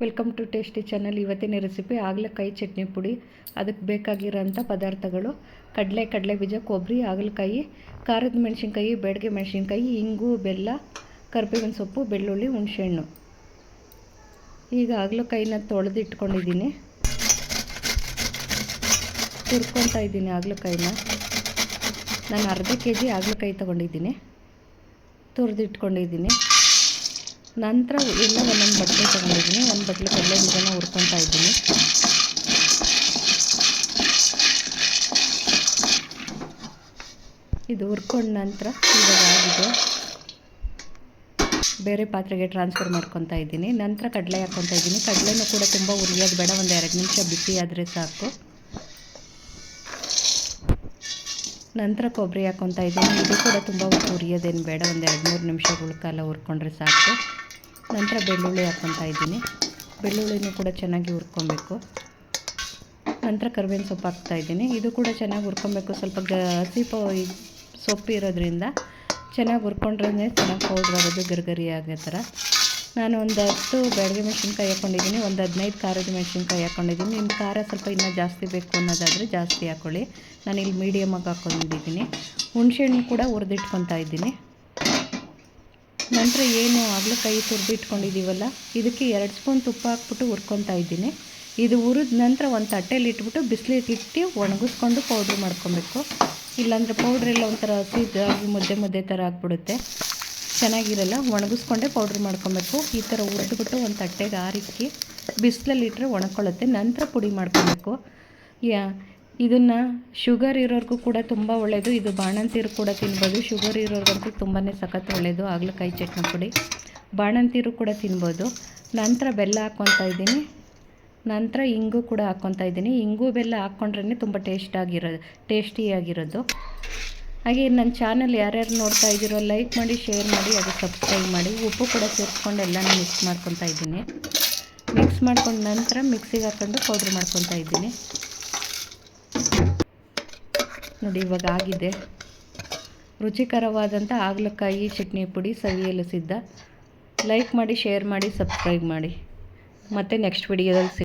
Welcome to tasty channel ಇವತ್ತಿನ recipe ಹಾಗಲಕಾಯಿ ಚಟ್ನಿ ಪುಡಿ. ಅದಕ್ಕೆ ಬೇಕಾಗಿರೋಂಥ ಪದಾರ್ಥಗಳು. ಕಡಲೆ ಕಡಲೆ ಬೀಜ, ಕೊಬ್ಬರಿ, ಹಾಗಲಕಾಯಿ, ಖಾರದ ಮೆಣಸಿನ್ಕಾಯಿ ಬೆಳಗ್ಗೆ ಮೆಣಸಿನ್ಕಾಯಿ, ಇಂಗು, ಬೆಲ್ಲ, ಕರ್ಬೇವಿನ ಸೊಪ್ಪು, ಬೆಳ್ಳುಳ್ಳಿ, ಹುಣಸೆಹಣ್ಣು. ಈಗ ಹಾಗಲಕಾಯಿನ ತೊಳೆದು ಇಟ್ಕೊಂಡಿದ್ದೀನಿ ತುರ್ಕೊತಾ ಇದ್ದೀನಿ ಹಾಗಲಕಾಯಿನ. ನಾನು ಅರ್ಧ ಕೆ ಜಿ ಹಾಗಲಕಾಯಿ ತೊಗೊಂಡಿದ್ದೀನಿ. ತುರಿದು ಇಟ್ಕೊಂಡಿದ್ದೀನಿ ನಂತರ ಎಲ್ಲ ಒಂದೊಂದು ಬಟ್ಟೆ ತೊಗೊಂಡಿದ್ದೀನಿ. ಒಂದು ಬಟ್ಟಲೆ ಕಡಲೆ ಬೀಜನ ಹುರ್ಕೊತಾ ಇದ್ದೀನಿ. ಇದು ಹುರ್ಕೊಂಡ ನಂತರ ಇವಾಗ ಆಗಿದೆ. ಬೇರೆ ಪಾತ್ರೆಗೆ ಟ್ರಾನ್ಸ್ಫರ್ ಮಾಡ್ಕೊತಾ ಇದ್ದೀನಿ. ನಂತರ ಕಡಲೆ ಹಾಕ್ಕೊತಾ ಇದ್ದೀನಿ. ಕಡಲೆನೂ ಕೂಡ ತುಂಬ ಉರಿಯೋದು ಬೇಡ. ಒಂದು ಎರಡು ನಿಮಿಷ ಬಿಸಿ ಆದರೆ ಸಾಕು. ನಂತರ ಕೊಬ್ಬರಿ ಹಾಕ್ಕೊತಾ ಇದ್ದೀನಿ. ಇದು ಕೂಡ ತುಂಬ ಹುರಿಯೋದೇನು ಬೇಡ, ಒಂದು ಎರಡು ಮೂರು ನಿಮಿಷಗಳ ಕಾಲ ಹುರ್ಕೊಂಡ್ರೆ ಸಾಕು. ನಂತರ ಬೆಳ್ಳುಳ್ಳಿ ಹಾಕ್ಕೊತಾ ಇದ್ದೀನಿ. ಬೆಳ್ಳುಳ್ಳಿನೂ ಕೂಡ ಚೆನ್ನಾಗಿ ಹುರ್ಕೊಬೇಕು. ನಂತರ ಕರ್ಬೇವಿನ ಸೊಪ್ಪು ಹಾಕ್ತಾಯಿದ್ದೀನಿ ಇದು ಕೂಡ ಚೆನ್ನಾಗಿ ಹುರ್ಕೊಬೇಕು. ಸ್ವಲ್ಪ ಗ ಹಸಿ ಸೊಪ್ಪು ಇರೋದ್ರಿಂದ ಚೆನ್ನಾಗಿ ಹುರ್ಕೊಂಡ್ರೆ ಚೆನ್ನಾಗಿ ಪೌಡ್ರ್ ಆಗೋದು, ಗರಿಗರಿ ಆಗೋ ಥರ. ನಾನು ಒಂದು ಹತ್ತು ಬೆಳಗ್ಗೆ ಮೆಣಸಿನ್ಕಾಯಿ ಹಾಕ್ಕೊಂಡಿದ್ದೀನಿ ಒಂದು ಹದಿನೈದು ಖಾರದ ಮೆಣಸಿನ್ಕಾಯಿ ಹಾಕ್ಕೊಂಡಿದ್ದೀನಿ ನಿಮ್ಮ ಖಾರ ಸ್ವಲ್ಪ ಇನ್ನೂ ಜಾಸ್ತಿ ಬೇಕು ಅನ್ನೋದಾದರೆ ಜಾಸ್ತಿ ಹಾಕ್ಕೊಳ್ಳಿ ನಾನು ಇಲ್ಲಿ ಮೀಡಿಯಮಾಗಿ ಹಾಕ್ಕೊಂಡಿದ್ದೀನಿ ಹುಣಸೆಹಣ್ಣು ಕೂಡ ಹುರಿದಿಟ್ಕೊತಾ ಇದ್ದೀನಿ. ನಂತರ ಏನು ಕೈ ತುರಿದಿಟ್ಕೊಂಡಿದ್ದೀವಲ್ಲ ಇದಕ್ಕೆ ಎರಡು ಸ್ಪೂನ್ ತುಪ್ಪ ಹಾಕ್ಬಿಟ್ಟು ಹುರ್ಕೊತಾ ಇದ್ದೀನಿ. ಇದು ಹುರಿದ ನಂತರ ಒಂದು ತಟ್ಟೆಯಲ್ಲಿ ಇಟ್ಬಿಟ್ಟು ಬಿಸಿಲಿಗೆ ಇಟ್ಟು ಒಣಗಿಸ್ಕೊಂಡು ಪೌಡ್ರ್ ಮಾಡ್ಕೊಬೇಕು. ಇಲ್ಲಾಂದರೆ ಪೌಡ್ರೆಲ್ಲ ಒಂಥರ ಹಸಿ ಮುದ್ದೆ ಮುದ್ದೆ ಥರ ಆಗಿಬಿಡುತ್ತೆ. ಚೆನ್ನಾಗಿರಲ್ಲ, ಒಣಗಿಸ್ಕೊಂಡೆ ಪೌಡ್ರ್ ಮಾಡ್ಕೊಬೇಕು. ಈ ಥರ ಹುರಿದ್ಬಿಟ್ಟು ಒಂದು ತಟ್ಟೆಗೆ ಆರಿಕ್ಕಿ ಬಿಸಿಲಲ್ಲಿಟ್ಟರೆ ಒಣಕೊಳ್ಳುತ್ತೆ. ನಂತರ ಪುಡಿ ಮಾಡ್ಕೊಬೇಕು. ಯಾ, ಇದನ್ನು ಶುಗರ್ ಇರೋರಿಗೂ ಕೂಡ ತುಂಬ ಒಳ್ಳೆಯದು ಇದು ಬಾಣಂತಿರು ಕೂಡ ತಿನ್ಬೋದು. ಶುಗರ್ ಇರೋರಿಗಂತೂ ತುಂಬಾ ಸಖತ್ ಒಳ್ಳೆಯದು ಹಾಗಲಕಾಯಿ ಚಟ್ನಿ ಪುಡಿ. ಬಾಣಂತಿರು ಕೂಡ ತಿನ್ಬೋದು. ನಂತರ ಬೆಲ್ಲ ಹಾಕ್ಕೊತಾ ಇದ್ದೀನಿ. ನಂತರ ಇಂಗು ಕೂಡ ಹಾಕ್ಕೊತಾ ಇದ್ದೀನಿ. ಇಂಗು ಬೆಲ್ಲ ಹಾಕ್ಕೊಂಡ್ರೇ ತುಂಬ ಟೇಸ್ಟಾಗಿರೋದು ಟೇಸ್ಟಿಯಾಗಿರೋದು. ಹಾಗೆ ನನ್ನ ಚಾನಲ್ ಯಾರ್ಯಾರು ನೋಡ್ತಾ ಇದ್ದೀರೋ ಲೈಕ್ ಮಾಡಿ ಶೇರ್ ಮಾಡಿ, ಅದು ಸಬ್ಸ್ಕ್ರೈಬ್ ಮಾಡಿ. ಉಪ್ಪು ಕೂಡ ಸೇರಿಸ್ಕೊಂಡು ಎಲ್ಲನೂ ಮಿಕ್ಸ್ ಮಾಡ್ಕೊತಾ ಇದ್ದೀನಿ. ಮಿಕ್ಸ್ ಮಾಡ್ಕೊಂಡು ನಂತರ ಮಿಕ್ಸಿಗೆ ಹಾಕ್ಕೊಂಡು ಪೌಡ್ರ್ ಮಾಡ್ಕೊತಾ ಇದ್ದೀನಿ. ನೋಡಿ, ಇವಾಗ ಆಗಿದೆ. ರುಚಿಕರವಾದಂಥ ಹಾಗಲಕಾಯಿ, ಚಟ್ನಿ ಪುಡಿ, ಸವಿಯಲು ಸಿದ್ಧ. ಲೈಕ್ ಮಾಡಿ ಶೇರ್ ಮಾಡಿ ಸಬ್ಸ್ಕ್ರೈಬ್ ಮಾಡಿ. ಮತ್ತು ನೆಕ್ಸ್ಟ್ ವಿಡಿಯೋದಲ್ಲಿ